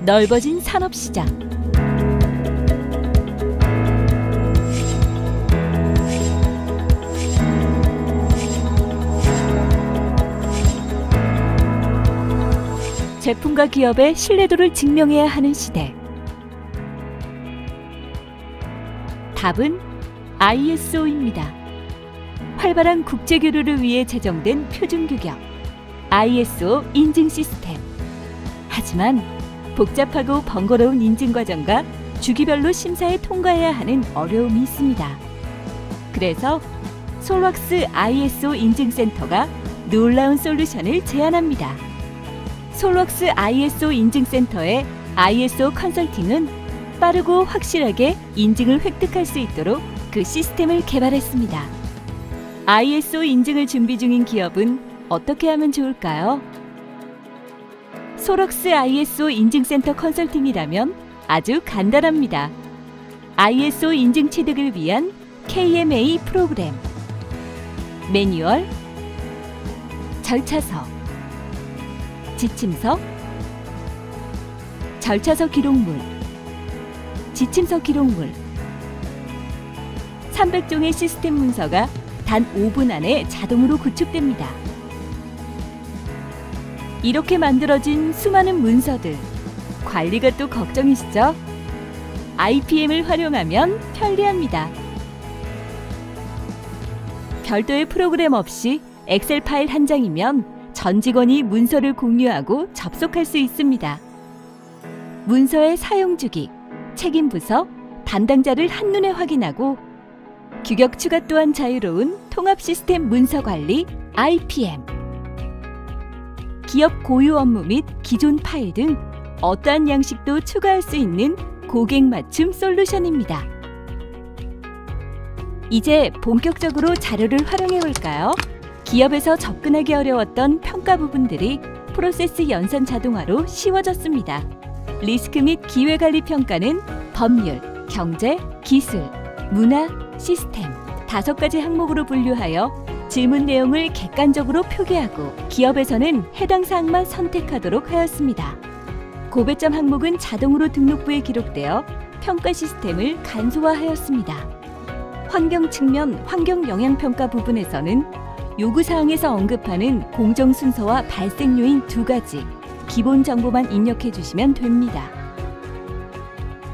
넓어진 산업시장. 제품과 기업의 신뢰도를 증명해야 하는 시대. 답은 ISO입니다. 활발한 국제 교류를 위해 제정된 표준 규격 ISO 인증 시스템. 하지만 복잡하고 번거로운 인증 과정과 주기별로 심사에 통과해야 하는 어려움이 있습니다. 그래서 솔왁스 ISO 인증센터가 놀라운 솔루션을 제안합니다. 솔왁스 ISO 인증센터의 ISO 컨설팅은 빠르고 확실하게 인증을 획득할 수 있도록 그 시스템을 개발했습니다. ISO 인증을 준비 중인 기업은 어떻게 하면 좋을까요? 소럭스 ISO 인증센터 컨설팅이라면 아주 간단합니다. ISO 인증 취득을 위한 KMA 프로그램, 매뉴얼, 절차서, 지침서, 절차서 기록물, 지침서 기록물, 300종의 시스템 문서가 단 5분 안에 자동으로 구축됩니다. 이렇게 만들어진 수많은 문서들, 관리가 또 걱정이시죠? IPM을 활용하면 편리합니다. 별도의 프로그램 없이 엑셀 파일 한 장이면 전 직원이 문서를 공유하고 접속할 수 있습니다. 문서의 사용 주기, 책임 부서, 담당자를 한눈에 확인하고 규격 추가 또한 자유로운 통합 시스템 문서 관리 IPM. 기업 고유 업무 및 기존 파일 등 어떠한 양식도 추가할 수 있는 고객 맞춤 솔루션입니다. 이제 본격적으로 자료를 활용해 볼까요? 기업에서 접근하기 어려웠던 평가 부분들이 프로세스 연산 자동화로 쉬워졌습니다. 리스크 및 기회 관리 평가는 법률, 경제, 기술, 문화, 시스템 다섯 가지 항목으로 분류하여 질문 내용을 객관적으로 표기하고 기업에서는 해당 사항만 선택하도록 하였습니다. 고배점 항목은 자동으로 등록부에 기록되어 평가 시스템을 간소화하였습니다. 환경 측면 환경 영향 평가 부분에서는 요구 사항에서 언급하는 공정 순서와 발생 요인 두 가지 기본 정보만 입력해 주시면 됩니다.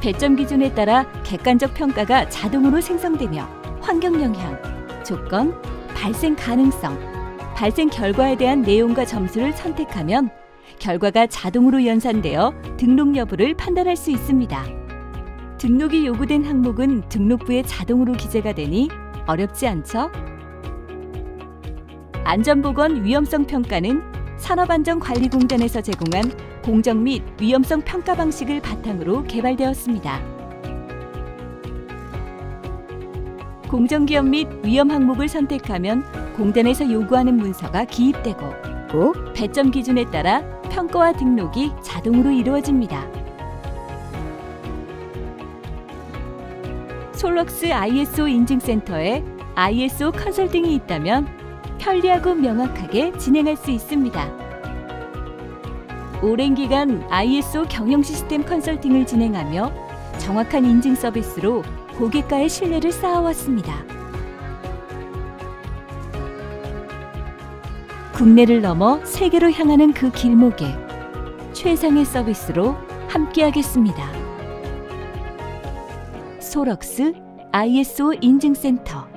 배점 기준에 따라 객관적 평가가 자동으로 생성되며 환경 영향, 조건, 발생 가능성, 발생 결과에 대한 내용과 점수를 선택하면 결과가 자동으로 연산되어 등록 여부를 판단할 수 있습니다. 등록이 요구된 항목은 등록부에 자동으로 기재가 되니 어렵지 않죠? 안전보건 위험성 평가는 산업안전관리공단에서 제공한 공정 및 위험성 평가 방식을 바탕으로 개발되었습니다. 공정기업 및 위험 항목을 선택하면 공단에서 요구하는 문서가 기입되고 꼭 배점 기준에 따라 평가와 등록이 자동으로 이루어집니다. 솔럭스 ISO 인증센터에 ISO 컨설팅이 있다면 편리하고 명확하게 진행할 수 있습니다. 오랜 기간 ISO 경영 시스템 컨설팅을 진행하며 정확한 인증 서비스로 고객과의 신뢰를 쌓아왔습니다. 국내를 넘어 세계로 향하는 그 길목에 최상의 서비스로 함께하겠습니다. 소럭스 ISO 인증센터